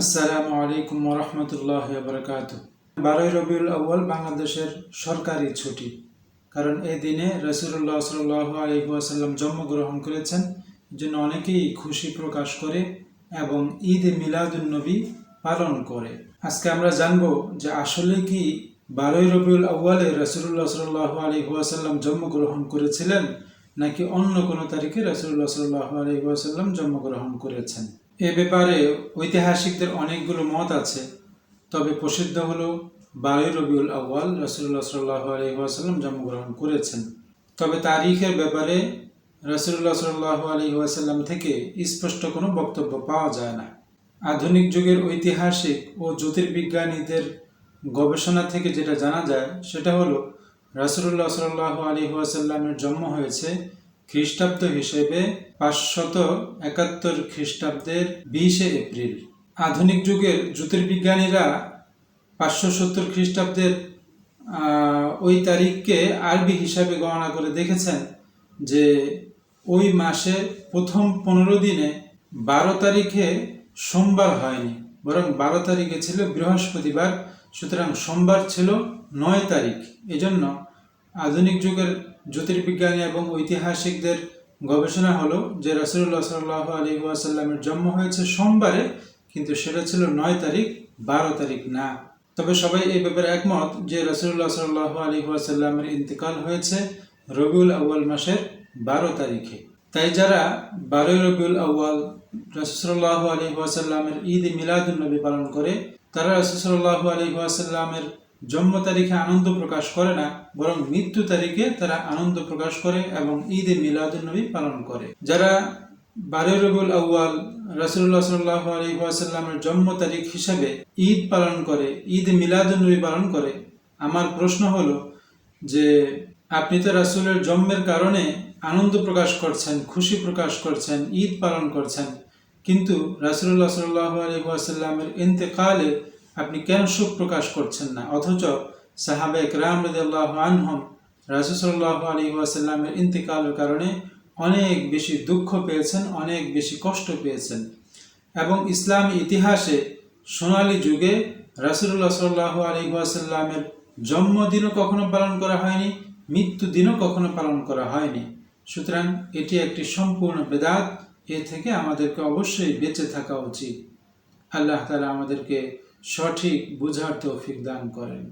আসসালামু আলাইকুম রহমতুল্লাহ বরকাত বারোই রবিউল আউ্য়াল বাংলাদেশের সরকারি ছুটি, কারণ এই দিনে রসুল্লাহ সাল্লাহ আলহিহাসাল্লাম জন্মগ্রহণ করেছেন জন্য অনেকেই খুশি প্রকাশ করে এবং ঈদ মিলাদুন্নবী পালন করে। আজকে আমরা জানব যে আসলে কি বারোই রবিউল আউ্য়ালে রসুল্লাহ সাল্লাহ আলহিহাসাল্লাম জন্মগ্রহণ করেছিলেন, নাকি অন্য কোনো তারিখে রসুল্লাহ সাল্লাহ আলহিহাসাল্লাম জন্মগ্রহণ করেছেন। এ ব্যাপারে ঐতিহাসিকদের অনেকগুলো মত আছে, তবে প্রসিদ্ধ হল বারোই রবিউল আউ্য়াল রসুল্লাহ সাল্লাহ আলহিহাসাল্লাম জন্মগ্রহণ করেছেন। তবে তারিখের ব্যাপারে রসুল্লাহ সাল্লাহ আলহিহাসাল্লাম থেকে স্পষ্ট কোনো বক্তব্য পাওয়া যায় না। আধুনিক যুগের ঐতিহাসিক ও জ্যোতির্বিজ্ঞানীদের গবেষণা থেকে যেটা জানা যায়, সেটা হলো রাসুল্লাহ সাল্লাহ আলী জন্ম হয়েছে খ্রিস্টাব্দ হিসেবে পাঁচশত একাত্তর খ্রিস্টাব্দের বিশে এপ্রিল। আধুনিক যুগের জ্যোতির্বিজ্ঞানীরা পাঁচশো সত্তর খ্রিস্টাব্দের ওই তারিখকে আরবি হিসাবে গণনা করে দেখেছেন যে ওই মাসের প্রথম পনেরো দিনে বারো তারিখে সোমবার হয়নি, বরং বারো তারিখে ছিল বৃহস্পতিবার, সুতরাং সোমবার ছিল নয় তারিখ। এজন্য আধুনিক যুগের জ্যোতির্বিজ্ঞানী এবং ঐতিহাসিকদের গবেষণা হলো যে রসুল্লাহ সাল্লাহ আলী ওয়াসাল্লামের জন্ম হয়েছে সোমবারে, কিন্তু সেটা ছিল নয় তারিখ, বারো তারিখ না। তবে সবাই এই ব্যাপারে একমত যে রসুল্লাহ সাল্লাহ আলী ওয়াসাল্লামের ইন্তেকাল হয়েছে রবিউল আউ্য়াল মাসের বারো তারিখে। তাই যারা বারোই রবিউল আউ্য়াল রসুল্লাহ আলী ওয়াসাল্লামের ঈদ মিলাদুলনবী পালন করে, তারা রসুল্লাহ আলী ওয়াসাল্লামের জন্ম তারিখে আনন্দ প্রকাশ করে না, বরং মৃত্যু তারিখে তারা আনন্দ প্রকাশ করে এবং ঈদ মিলাদুলনবী পালন করে। যারা বারোই রবিউল আউ্য়াল রসুল্লাহ সাল্লাহ আলী ওয়াসাল্লামের জন্ম তারিখ হিসাবে ঈদ পালন করে, ঈদ মিলাদুলনবী পালন করে, আমার প্রশ্ন হলো যে, আপনি তো রাসুলের জন্মের কারণে আনন্দ প্রকাশ করছেন, খুশি প্রকাশ করছেন, ঈদ পালন করছেন, কিন্তু রাসুল্লাহ সাল্লাহ আলী ওয়াসাল্লামের ইন্তেকালে আপনি কেন শোক প্রকাশ করছেন না? অথচ সাহাবে একরাম রদাল্লাহ আনহম রাসুসাল্লাহ আলী ওয়াসাল্লামের ইন্তেকালের কারণে অনেক বেশি দুঃখ পেয়েছেন, অনেক বেশি কষ্ট পেয়েছেন। এবং ইসলামী ইতিহাসে সোনালি যুগে রাসুল্লাহ সাল্লাহ আলী ওয়াসাল্লামের জন্মদিনও কখনো পালন করা হয়নি মৃত্যু দিনও কখনো পালন করা হয়নি। সুতরাং এটি একটি সম্পূর্ণ বেদাত, এ থেকে আমাদেরকে অবশ্যই বেঁচে থাকা উচিত। আল্লাহ তালা আমাদেরকে সঠিক বুঝার তৌফিক দান করেন।